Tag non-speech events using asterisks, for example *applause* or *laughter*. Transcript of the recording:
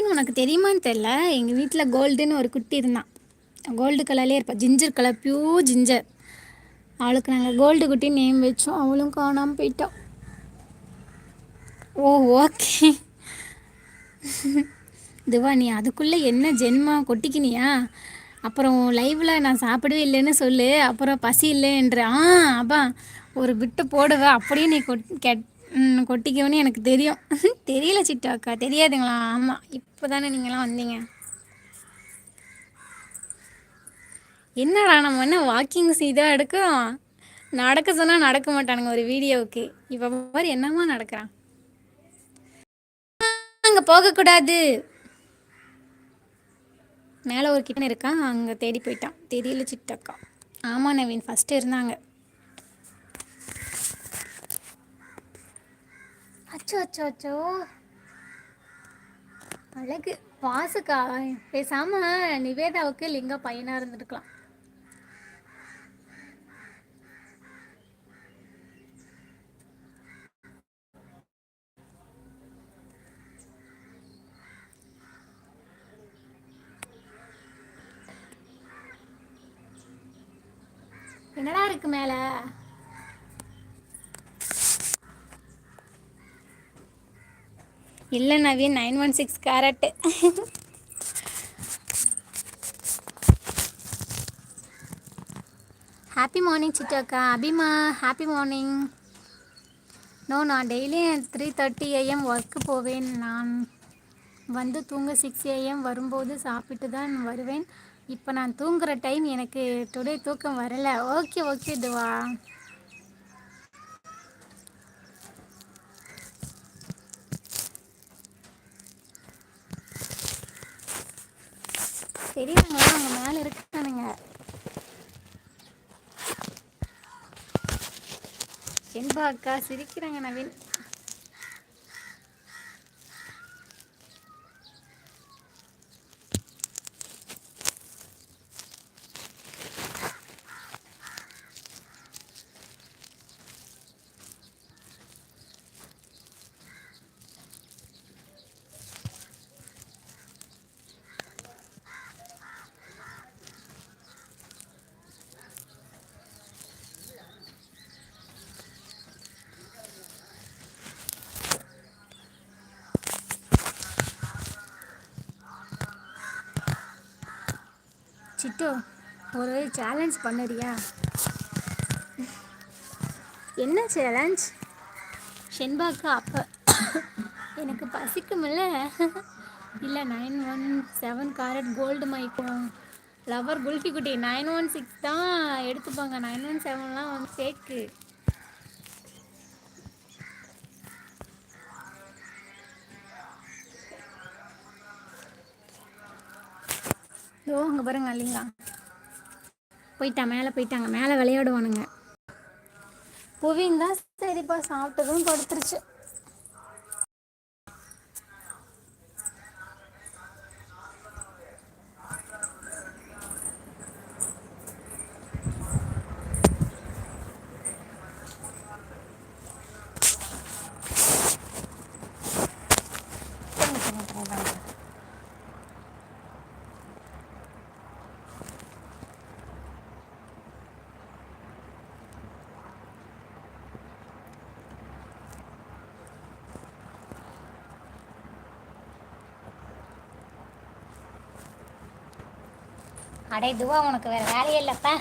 நவீன் உனக்கு தெரியுமான்னு தெரில எங்கள் வீட்டில் கோல்டுன்னு ஒரு குட்டி இருந்தான். கோல்டு கலர்லேயே இருப்பாள் ஜிஞ்சர் கலர். Pure ginger. அவளுக்கு நாங்கள் கோல்டு குட்டி நேம் வச்சோம். அவளும் காணாமல் போயிட்டோம் ஓ ஓகே இதுவா நீ அதுக்குள்ளே என்ன ஜென்மா கொட்டிக்கினியா? அப்புறம் லைவில் நான் சாப்பிடவே இல்லைன்னு சொல்லு. அப்புறம் பசி இல்லைன்ற. ஆ அப்பா ஒரு விட்டு போடுவேன் அப்படியே நீ கொட் கெட் கொட்டிக்கவனே எனக்கு தெரியும். *laughs* தெரியல சிட்டாக்கா தெரியாதுங்களா? ஆமாம் இப்போ தானே நீங்களாம் வந்தீங்க. என்னடா நம்ம என்ன வாக்கிங் இதாக எடுக்கிறோம்? நடக்க சொன்னால் நடக்க மாட்டானுங்க ஒரு வீடியோவுக்கு. இப்போ மாதிரி என்னமா நடக்கிறான்? அங்கே போகக்கூடாது. மேலே ஒரு கிட்டன் இருக்கான் அங்கே தேடி போயிட்டான். தெரியல சிட்டக்கா. ஆமாம் நவீன் ஃபஸ்ட்டு இருந்தாங்க. அச்சோ அச்சோ அச்சோ. அழகு. பாசுக்கா பேசாம நிவேதாவுக்கு லிங்க பையனா இருந்திருக்கலாம். என்னடா இருக்கு மேலே? இல்லை Naveen nine one six carat happy morning சிட்டாக்கா. அபிமா ஹாப்பி மார்னிங் நோ நான் டெய்லியும் த்ரீ தேர்ட்டி ஏஎம் ஒர்க்கு போவேன். நான் வந்து தூங்க சிக்ஸ் ஏஎம் வரும்போது சாப்பிட்டு தான் வருவேன். இப்போ நான் தூங்குகிற டைம் எனக்கு டுடே தூக்கம் வரலை. ஓகே ஓகே துவா. பெரியவங்களாம் அவங்க மேலே இருக்கானுங்க. என்பா அக்கா சிரிக்கிறாங்க நவீன். சிட்டு ஒரு சேலஞ்ச் பண்ணுறியா? என்ன சேலஞ்ச் ஷென்பாக்கு அப்போ. எனக்கு பசிக்குமில்ல இல்லை. Nine one seven carat gold மைக்கும் lover kulfi குட்டி நைன் ஒன் சிக்ஸ் தான் எடுத்துப்பாங்க. நைன் ஒன் செவன்லாம் வந்து சேக்கு ஓ அங்கே பாருங்க இல்லைங்களா போயிட்டா மேலே போயிட்டாங்க. மேலே விளையாடுவானுங்க. புவின் தான் சரிப்பா சாப்பிட்டதும் படுத்துருச்சு. அடைதுவா உனக்கு வேற வேலையே இல்லைப்பா.